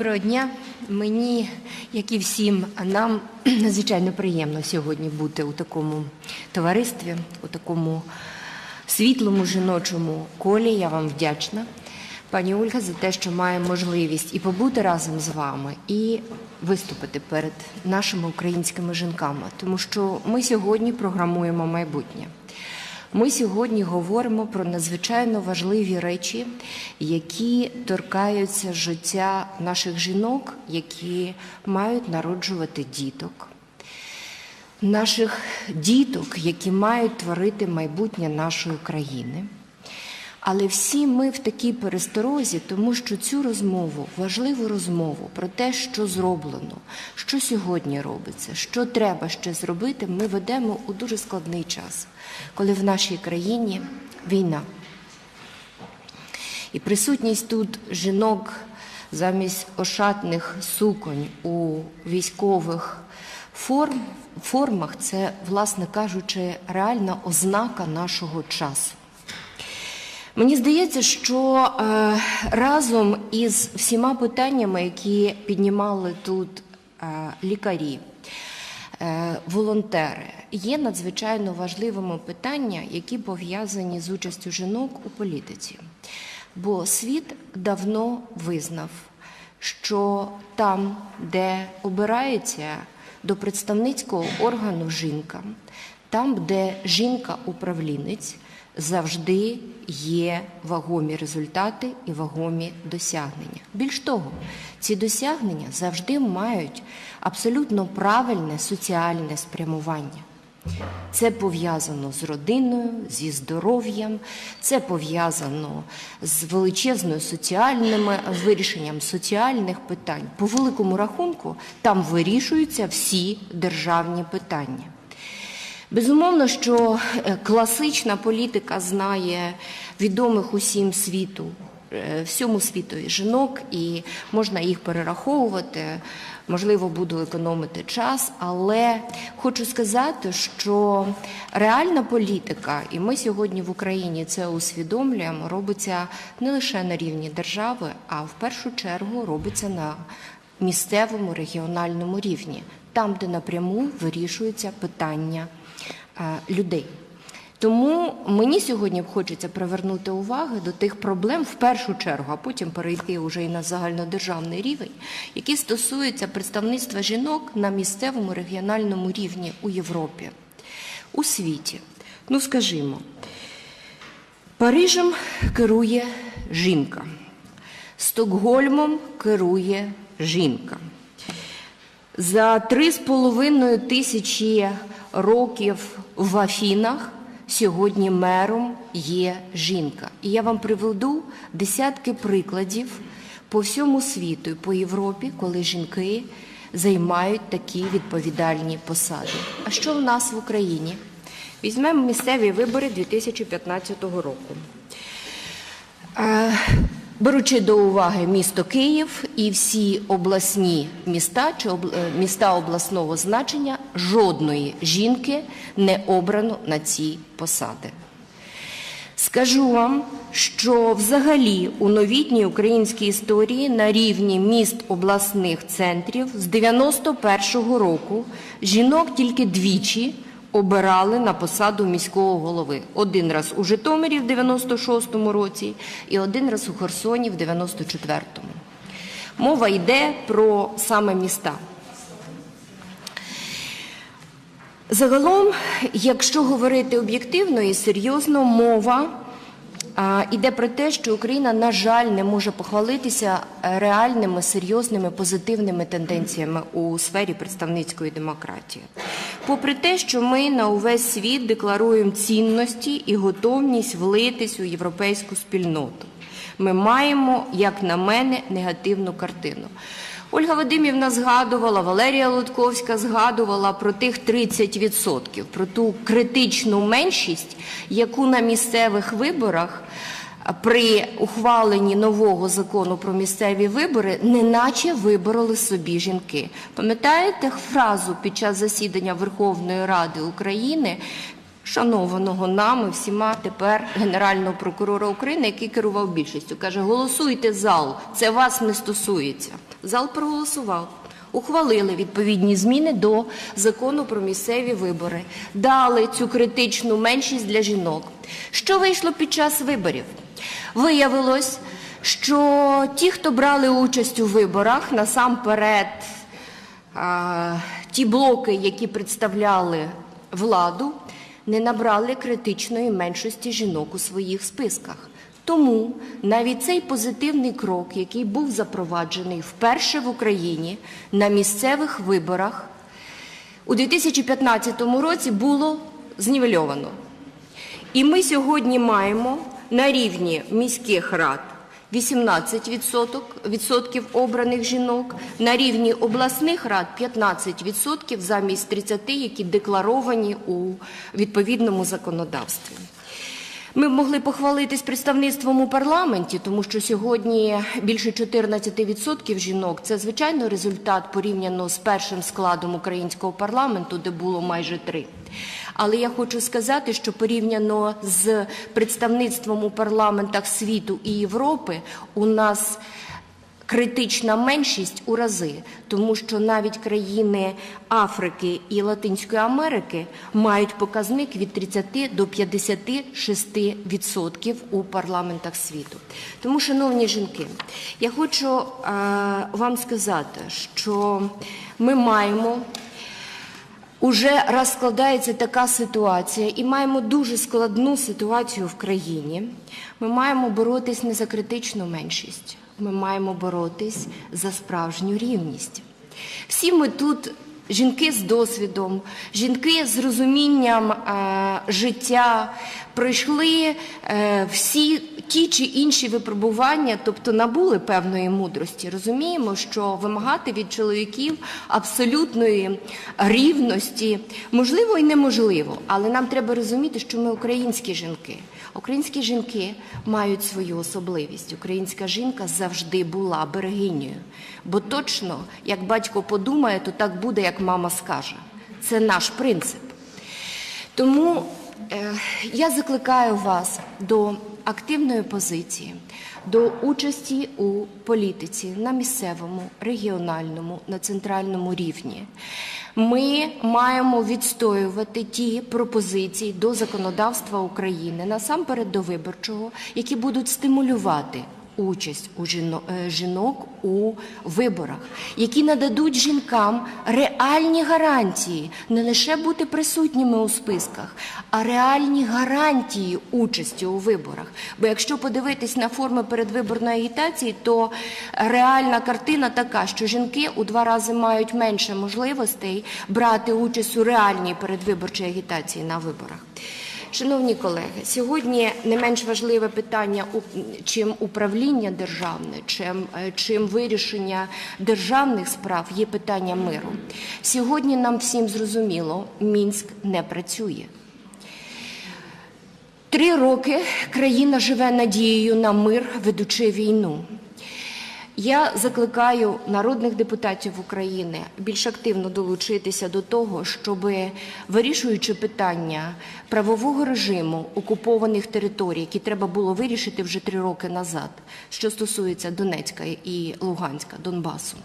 Доброго дня. Мені, як і всім нам, надзвичайно приємно сьогодні бути у такому товаристві, у такому світлому жіночому колі. Я вам вдячна, пані Ольга, за те, що має можливість і побути разом з вами, і виступити перед нашими українськими жінками, тому що ми сьогодні програмуємо майбутнє. Ми сьогодні говоримо про надзвичайно важливі речі, які торкаються життя наших жінок, які мають народжувати діток, наших діток, які мають творити майбутнє нашої країни. Але всі ми в такій пересторозі, тому що цю розмову, важливу розмову про те, що зроблено, що сьогодні робиться, що треба ще зробити, ми ведемо у дуже складний час, коли в нашій країні війна. І присутність тут жінок замість ошатних суконь у військових форм, формах це, власне кажучи, реальна ознака нашого часу. Мені здається, що е, разом із всіма питаннями, які піднімали тут е, лікарі, е, волонтери, є надзвичайно важливими питання, які пов'язані з участю жінок у політиці. Бо світ давно визнав, що там, де обирається до представницького органу жінка, там, де жінка-управлінець, завжди є вагомі результати і вагомі досягнення. Більш того, ці досягнення завжди мають абсолютно правильне соціальне спрямування. Це пов'язано з родиною, зі здоров'ям, це пов'язано з величезною соціальними вирішенням соціальних питань. По великому рахунку там вирішуються всі державні питання. Безумовно, що е, класична політика знає відомих усім світу, е, всьому світові жінок, і можна їх перераховувати. Можливо, буду економити час, але хочу сказати, що реальна політика, і ми сьогодні в Україні це усвідомлюємо, робиться не лише на рівні держави, а в першу чергу робиться на місцевому регіональному рівні, там, де напряму вирішуються питання людей. Тому мені сьогодні хочеться привернути увагу до тих проблем в першу чергу, а потім перейти вже і на загальнодержавний рівень, які стосуються представництва жінок на місцевому регіональному рівні у Європі, у світі. Ну, скажімо, Парижем керує жінка, Стокгольмом керує жінка. За три з половиною тисячі років в Афінах сьогодні мером є жінка. І я вам приведу десятки прикладів по всьому світу і по Європі, коли жінки займають такі відповідальні посади. А що в нас в Україні? Візьмемо місцеві вибори 2015 року. Е, Беручи до уваги місто Київ і всі обласні міста чи об, міста обласного значення, жодної жінки не обрано на ці посади. Скажу вам, що взагалі у новітній українській історії на рівні міст обласних центрів з 91-го року жінок тільки двічі обирали на посаду міського голови. Один раз у Житомирі в 96-му році і один раз у Херсоні в 94-му. Мова йде про саме міста. Загалом, якщо говорити об'єктивно і серйозно, мова йде про те, що Україна, на жаль, не може похвалитися реальними, серйозними, позитивними тенденціями у сфері представницької демократії. Попри те, що ми на увесь світ декларуємо цінності і готовність влитись у європейську спільноту, ми маємо, як на мене, негативну картину. Ольга Вадимівна згадувала, Валерія Лутковська згадувала про тих 30%, про ту критичну меншість, яку на місцевих виборах при ухваленні нового закону про місцеві вибори неначе вибороли собі жінки. Пам'ятаєте фразу під час засідання Верховної Ради України шанованого нами всіма тепер Генерального прокурора України, який керував більшістю. Каже, голосуйте зал, це вас не стосується. Зал проголосував. Ухвалили відповідні зміни до закону про місцеві вибори, дали цю критичну меншість для жінок. Що вийшло під час виборів? Виявилось, що ті, хто брали участь у виборах, насамперед а, ті блоки, які представляли владу, не набрали критичної меншості жінок у своїх списках. Тому навіть цей позитивний крок, який був запроваджений вперше в Україні на місцевих виборах, у 2015 році було знівельовано. І ми сьогодні маємо на рівні міських рад 18% відсотків обраних жінок, на рівні обласних рад 15% замість 30, які декларовані у відповідному законодавстві. Ми б могли похвалитись представництвом у парламенті, тому що сьогодні більше 14% жінок це звичайно результат порівняно з першим складом українського парламенту, де було майже три. Але я хочу сказати, що порівняно з представництвом у парламентах світу і Європи, у нас критична меншість у рази, тому що навіть країни Африки і Латинської Америки мають показник від 30 до 56% відсотків у парламентах світу. Тому, шановні жінки, я хочу е, вам сказати, що ми маємо. Уже розкладається така ситуація, і маємо дуже складну ситуацію в країні. Ми маємо боротись не за критичну меншість, ми маємо боротись за справжню рівність. Всі ми тут жінки з досвідом, жінки з розумінням е, життя, пройшли е, всі ті чи інші випробування, тобто набули певної мудрості. Розуміємо, що вимагати від чоловіків абсолютної рівності можливо і неможливо, але нам треба розуміти, що ми українські жінки. Українські жінки мають свою особливість. Українська жінка завжди була берегинею. Бо точно, як батько подумає, то так буде, як мама скаже. Це наш принцип. Тому е, я закликаю вас до активної позиції, до участі у політиці на місцевому, регіональному, на центральному рівні. Ми маємо відстоювати ті пропозиції до законодавства України, насамперед до виборчого, які будуть стимулювати участь у е, жінок у виборах, які нададуть жінкам реальні гарантії не лише бути присутніми у списках, а реальні гарантії участі у виборах. Бо якщо подивитись на форми передвиборної агітації, то реальна картина така, що жінки у два рази мають менше можливостей брати участь у реальній передвиборчій агітації на виборах. Шановні колеги, сьогодні не менш важливе питання, чим управління державне, чим, е, чим вирішення державних справ є питання миру. Сьогодні нам всім зрозуміло, Мінськ не працює. Три роки країна живе надією на мир, ведучи війну. Я закликаю народних депутатів України більш активно долучитися до того, щоб вирішуючи питання правового режиму окупованих територій, які треба було вирішити вже три роки назад, що стосується Донецька і Луганська, Донбасу.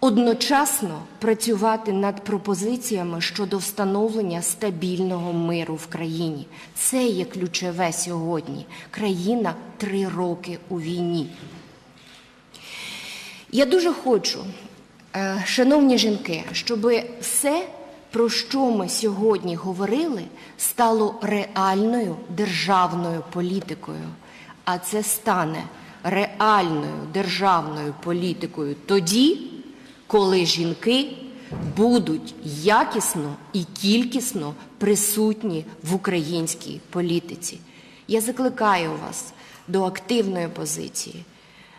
Одночасно працювати над пропозиціями щодо встановлення стабільного миру в країні. Це є ключове сьогодні. Країна три роки у війні. Я дуже хочу, е, шановні жінки, щоб все, про що ми сьогодні говорили, стало реальною державною політикою. А це стане реальною державною політикою тоді, коли жінки будуть якісно і кількісно присутні в українській політиці. Я закликаю вас до активної позиції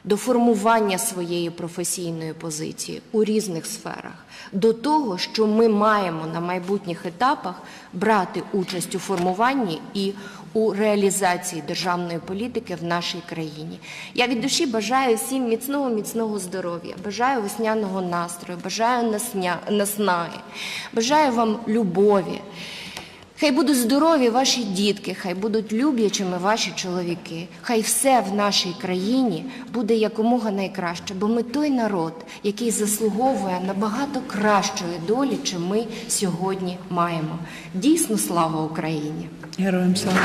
до формування своєї професійної позиції у різних сферах, до того, що ми маємо на майбутніх етапах брати участь у формуванні і у реалізації державної політики в нашій країні. Я від душі бажаю всім міцного, міцного здоров'я, бажаю весняного настрою, бажаю наснаги, бажаю вам любові. Хай будуть здорові ваші дітки, хай будуть люблячими ваші чоловіки. Хай все в нашій країні буде якомога найкраще, бо ми той народ, який заслуговує набагато кращої долі, чим ми сьогодні маємо. Дійсно, слава Україні! Героям слава.